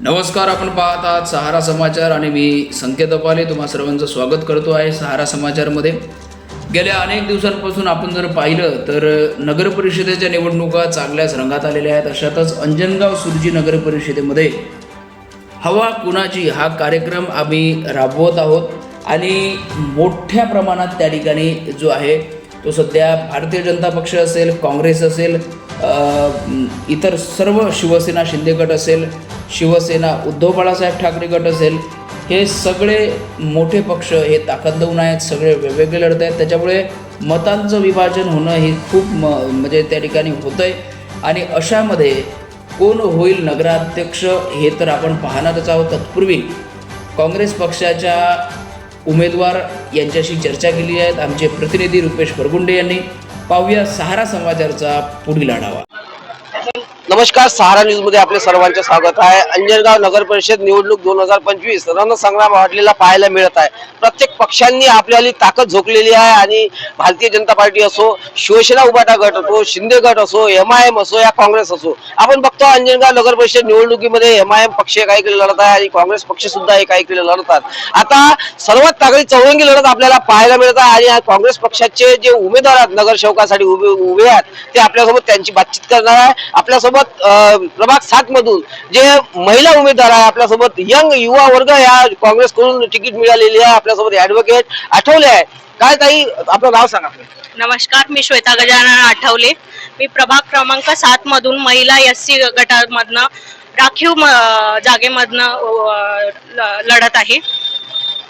नमस्कार आपण पाहत आहात सहारा समाचार आणि मी संकेत अपाले. तुम्हा सर्वांचं स्वागत करतो आहे सहारा समाचारमध्ये. गेल्या अनेक दिवसांपासून आपण जर पाहिलं तर नगर परिषदेच्या निवडणुका चांगल्याच रंगात आलेल्या आहेत. अशातच अंजनगाव सुरजी नगर परिषदेमध्ये हवा कुणाची हा कार्यक्रम आम्ही राबवत आहोत आणि मोठ्या प्रमाणात त्या ठिकाणी जो आहे तो सध्या भारतीय जनता पक्ष असेल काँग्रेस असेल इतर सर्व शिवसेना शिंदे गट असेल शिवसेना उद्धव बाळासाहेब ठाकरे गट असेल हे सगळे मोठे पक्ष हे ताकद लावून आहेत सगळे वेगवेगळे लढत आहेत. त्याच्यामुळे मतांचं विभाजन होणं हे खूप म म्हणजे त्या ठिकाणी होतं आहे आणि अशामध्ये कोण होईल नगराध्यक्ष हे तर आपण पाहणारच आहोत. तत्पूर्वी काँग्रेस पक्षाच्या उमेदवार यांच्याशी चर्चा केली आहेत आमचे प्रतिनिधी रुपेश परगुंडे यांनी. पाहूया सहारा समाचारचा पुढील आढावा. नमस्कार सहारा न्यूजमध्ये आपले सर्वांचे स्वागत आहे. अंजनगाव नगर परिषद निवडणूक दोन हजार पंचवीस रणसंग्राम वाढलेला पाहायला मिळत आहे. प्रत्येक पक्षांनी आपल्याली ताकद झोकलेली आहे आणि भारतीय जनता पार्टी असो शिवसेना उभाटा गट असो शिंदे गट असो एम आय एम असो या काँग्रेस असो आपण बघतो अंजनगाव नगर परिषद निवडणुकीमध्ये एम आय एम पक्ष काही केले लढत आहे आणि काँग्रेस पक्ष सुद्धा काही केले लढतात आता सर्वात तागडी चौरंगी लढत आपल्याला पाहायला मिळत आहे आणि काँग्रेस पक्षाचे जे उमेदवार आहेत नगरसेवकासाठी उभे उभे आहेत ते आपल्यासोबत त्यांची बातचीत करणार आहे. आपल्यासोबत अं, प्रभाग सात मधून जे महिला उमेदवार आहे आपल्यासोबत यंग युवा वर्ग या काँग्रेसकडून तिकीट मिळालेली आहे आपल्यासोबत ऍडव्होकेट आठवले आहे. काय ताई आपलं नाव सांगा नमस्कार मी श्वेता गजानन आठवले. मी प्रभाग क्रमांक सात मधून महिला एस सी गटामधनं राखीव म- जागेमधनं लढत आहे.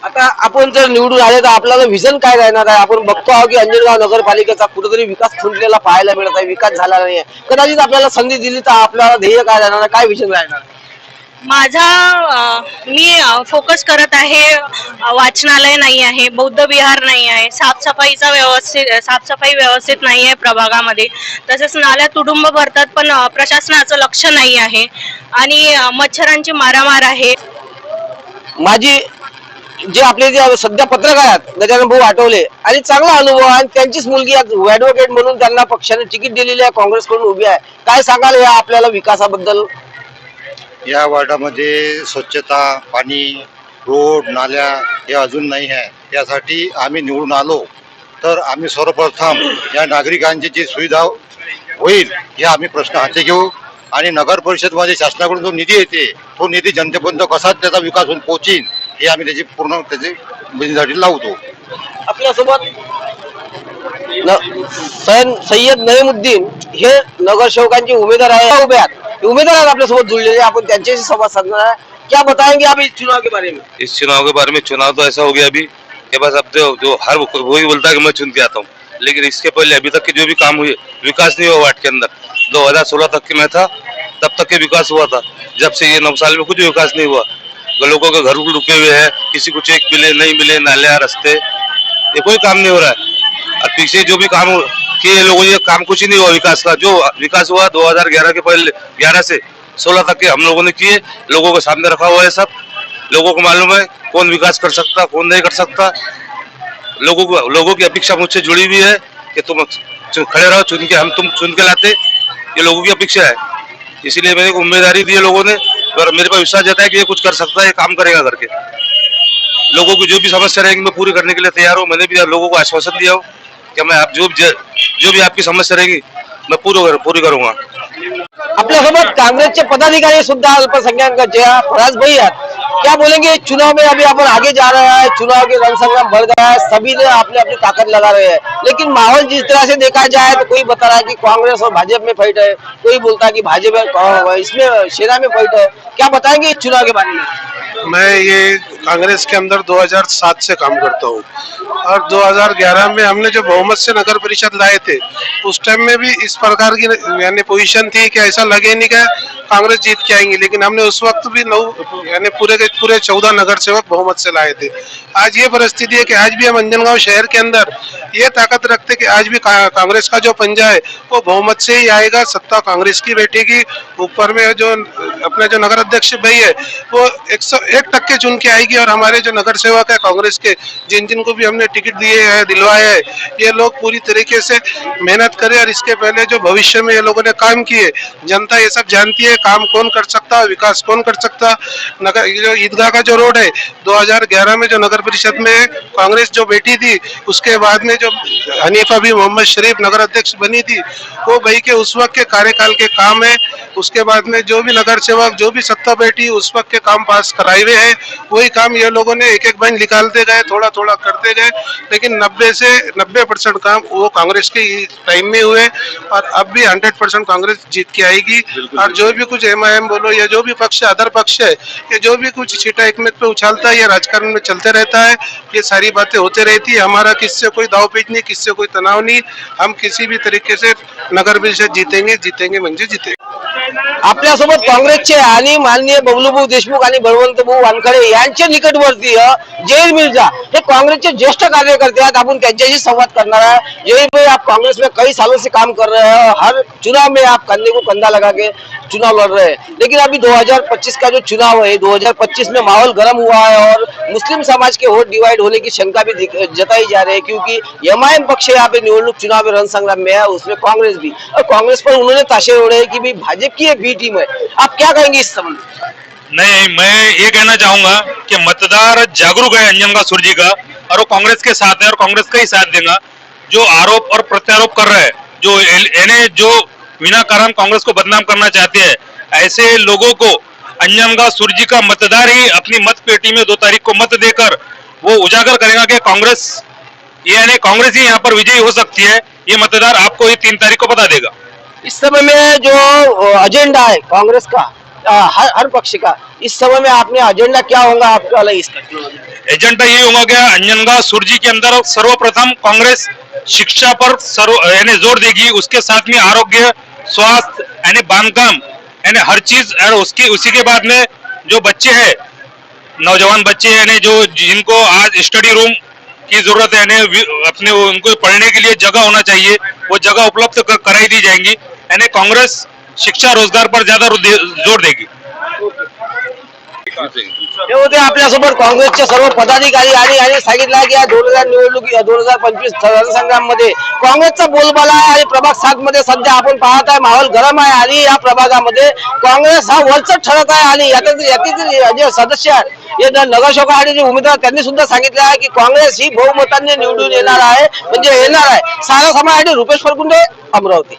आता आपण जर निवडून आले तर आपल्याला विजन काय राहणार आहे? आपण बघतो आहोत की अंजनगाव नगरपालिकेचा कुठेतरी विकास खुंटलेला पाहायला मिळत आहे विकास झाला नाही कदाचित आपल्याला संधी दिली तर आपल्याला ध्येय काय राहणार आहे? काय विजन राहणार आहे? माझा मी फोकस करत आहे वाचनालय नाही आहे बौद्ध विहार नाही आहे साफसफाईचा व्यवस्थित साफसफाई व्यवस्थित नाही आहे प्रभागामध्ये. तसेच नाल्या तुडुंब भरतात पण प्रशासनाचं लक्ष नाही आहे. आणि मच्छरांची मारामार आहे. माझी जे आपले जे सध्या पत्रकार आहेत गजानन भाऊ आठवले आणि चांगला अनुभव आहे. आणि त्यांचीच मुलगी आज ऍडव्होकेट म्हणून त्यांना पक्षाने तिकीट दिलेली आहे काँग्रेसकडून उभी आहे. काय सांगाल या आपल्याला विकासाबद्दल? या वार्डामध्ये स्वच्छता पाणी रोड नाल्या हे अजून नाही आहे. यासाठी आम्ही निवडून आलो तर आम्ही सर्वप्रथम या नागरिकांची जी सुविधा होईल हे आम्ही प्रश्न हाती घेऊ. आणि नगर परिषदमध्ये शासनाकडून जो निधी येते तो निधी जनतेपर्यंत कसा त्याचा विकास होऊन पोचीन हे आम्ही त्याची पूर्ण त्याची बुद्धीसाठी लावतो. आपल्यासोबत न- सैन सय्यद नईमुद्दीन हे नगरसेवकांचे उमेदवार आहे उभे आहेत. हे उमेदवार आहेत आपल्यासोबत जुळलेले. आपण त्यांच्याशी संवाद साधणार आहे. क्या बताएँगे आप इस चुनाव के बारे में? इस चुनाव के बारे में चुनाव तो ऐसा हो गया अभी कि बस अब जो जो हर वही बोलता है कि मैं चुन के आता हूँ। लेकिन इसके पहले अभी तक के जो भी काम हुए विकास नहीं हुआ वार्ड के अंदर। 2016 तक के मैं था तब तक के विकास हुआ था। जब से ये नौ साल में कुछ विकास नहीं हुआ लोगों के घर रुके हुए हैं, किसी को चेक मिले, नहीं मिले, नाले रास्ते, ये कोई काम नहीं हो रहा है। और पीछे जो भी काम किए लोगों, ये काम कुछ ही नहीं हुआ विकास का। जो विकास हुआ 2011 के पहले 11 से 16 तक के हम लोगों ने किए, लोगों के सामने रखा हुआ है सब। लोगों को मालूम है कौन विकास कर सकता, कौन नहीं कर सकता। लोगों को, लोगों की अपेक्षा मुझसे जुड़ी हुई है कि तुम खड़े रहो, चुन के हम तुम, चुन के लाते। ये लोगों की अपेक्षा है। इसीलिए मैंने एक उम्मीदवारी दी है लोगों ने। और मेरे पास विश्वास जताया कि ये कुछ कर सकता है ये काम करेगा करके। लोगों की जो भी समस्या रहेगी मैं पूरी करने के लिए तैयार हूँ। मैंने भी लोगों को आश्वासन दिया हो कि मैं आप जो जो भी आपकी समस्या रहेगी मैं पूरी पूरी करूँगा। अपने कांग्रेस के पदाधिकारी सुद्धा अल्पसंख्याकांचे हैं, फराज भाई क्या बोलेंगे? चुनाव में अभी अपन आगे जा रहा है, चुनाव के रंग संग्राम बढ़ गया है, सभी ने अपने अपनी ताकत लगा रहे हैं। लेकिन माहौल जिस तरह से देखा जाए तो कोई बता रहा है की कांग्रेस और भाजपा में फैट है, कोई बोलता है की भाजपा इसमें सेना में फैट है। क्या बताएँगे इस चुनाव के बारे में? मैं ये कांग्रेस के अंदर 2007 से काम करता हूँ। और 2011 में हमने जो बहुमत से नगर परिषद लाए थे, उस टाइम में भी इस प्रकार की यानी पोजीशन थी कि ऐसा लगे नहीं कि कांग्रेस जीत के आएँगे। लेकिन हमने उस वक्त भी नौ, यानी पूरे के पूरे चौदह नगर सेवक बहुमत से लाए थे। आज ये परिस्थिति है कि आज भी हम अंजनगांव शहर के अंदर ये ताकत रखते कि आज भी कांग्रेस का जो पंजा है, वो बहुमत से ही आएगा, सत्ता कांग्रेस की बैठेगी। ऊपर में जो अपने जो नगर अध्यक्ष भाई है, वो एक सौ एक टक्के चुन के आएगी। की और हमारे जो नगर सेवक है कांग्रेस के जिन जिनको भी हमने टिकट दिए हैं, दिलवाए हैं, ये लोग पूरी तरीके से मेहनत करें और इसके पहले जो भविष्य में ये लोगों ने काम किए, जनता ये सब जानती है, काम कौन कर सकता है विकास कौन कर सकता, नगर जो ईदगाह का जो रोड है 2011 में जो नगर परिषद में कांग्रेस जो बैठी थी, उसके बाद में जो हनीफा भी मोहम्मद शरीफ नगर अध्यक्ष बनी थी, वो भाई के उस वक्त के कार्यकाल के काम है, उसके बाद में जो भी नगर सेवक, जो भी सत्ता बैठी, उस वक्त के काम पास कराए हुए हैं, वही काम ये लोगों ने एक एक बंच निकालते गए थोड़ा थोड़ा करते गए लेकिन 90 से 90 परसेंट काम वो कांग्रेस के टाइम में हुए और अब भी 100 परसेंट कांग्रेस जीत के आएगी। और जो भी कुछ एम बोलो या जो भी पक्ष है अदर पक्ष है ये जो भी कुछ छीटा एकमत पे उछालता है या राजकारण में चलते रहता है ये सारी बातें होते रहती है। हमारा किससे कोई दाव पेच नहीं किससे कोई तनाव नहीं। हम किसी भी तरीके से नगर परिषद जीतेंगे जीतेंगे म्हणजे जीतेंगे। आपल्यासोबत काँग्रेसचे आणि माननीय बबलूभाऊ देशमुख आणि बळवंतभाऊ वानखडे यांचे निकटवर्तीय जय मिर्ज़ा. कांग्रेस के ज्येष्ठ कार्यकर्ते त्यांच्याशी संवाद करना है जय भाई आप कांग्रेस में कई सालों से काम कर रहे हैं. हर चुनाव में आप कंधे को कंधा लगा के चुनाव लड़ रहे हैं. लेकिन अभी 2025 का जो चुनाव है 2025 में माहौल गर्म हुआ है और मुस्लिम समाज के वोट डिवाइड होने की शंका भी जताई जा रही है क्योंकि एमआईएम पक्ष यहाँ पे निवडणूक रण संग्राम में है, उसमें कांग्रेस भी। और कांग्रेस पर उन्होंने ताशे ओढ़े कि भाजपा की ये बी टीम है। आप क्या कहेंगे इस संबंध में? नहीं, मैं ये कहना चाहूँगा कि मतदार जागरूक है अंजनगा सुरजी का, और वो कांग्रेस के साथ है और कांग्रेस का ही साथ देगा। जो आरोप और प्रत्यारोप कर रहे हैं, जो इन्हें जो बिना कारण कांग्रेस को बदनाम करना चाहते हैं, ऐसे लोगों को अंजनगा सुरजी का मतदार ही अपनी मत पेटी में दो तारीख को मत देकर वो उजागर करेगा कि कांग्रेस यानी कांग्रेस ही यहाँ पर विजयी हो सकती है, ये मतदार आपको ये तीन तारीख को बता देगा। इस समय में जो एजेंडा है कांग्रेस का हर हर पक्ष का। इस समय में आपने एजेंडा क्या होगा? आपका अलग इसका एजेंडा ये होगा कि अंजनगा सुरजी के अंदर सर्वप्रथम कांग्रेस शिक्षा पर सर्व, यानी ज़ोर देगी। उसके साथ में आरोग्य, स्वास्थ्य, यानी बांधकाम, यानी हर चीज़, और उसकी, उसी के बाद में जो बच्चे हैं, नौजवान बच्चे, यानी जो जिनको आज स्टडी रूम की ज़रूरत है अपने उनको पढ़ने के लिए जगह होना चाहिए, वो जगह उपलब्ध कराई दी जाएँगी। यानी कांग्रेस शिक्षा रोजगार पर ज्यादा जोर देगी। हे होते आपल्यासोबत काँग्रेसचे सर्व पदाधिकारी आणि यांनी सांगितलं की या दोन हजार निवडणूक दोन हजार पंचवीस जनसंग्राममध्ये काँग्रेसचा बोलबाला आहे आणि प्रभाग सात मध्ये सध्या आपण पाहत आहे माहोल गरम आहे आणि या प्रभागामध्ये काँग्रेस हा वरचढ ठरत आहे आणि यातील यातील जे सदस्य आहेत हे नगरसेवक आणि जे उमेदवार त्यांनी सुद्धा सांगितलं आहे की काँग्रेस ही बहुमतांनी निवडून येणार आहे म्हणजे येणार आहे. सारा समाज आणि रुपेश फरकुंडे अमरावती.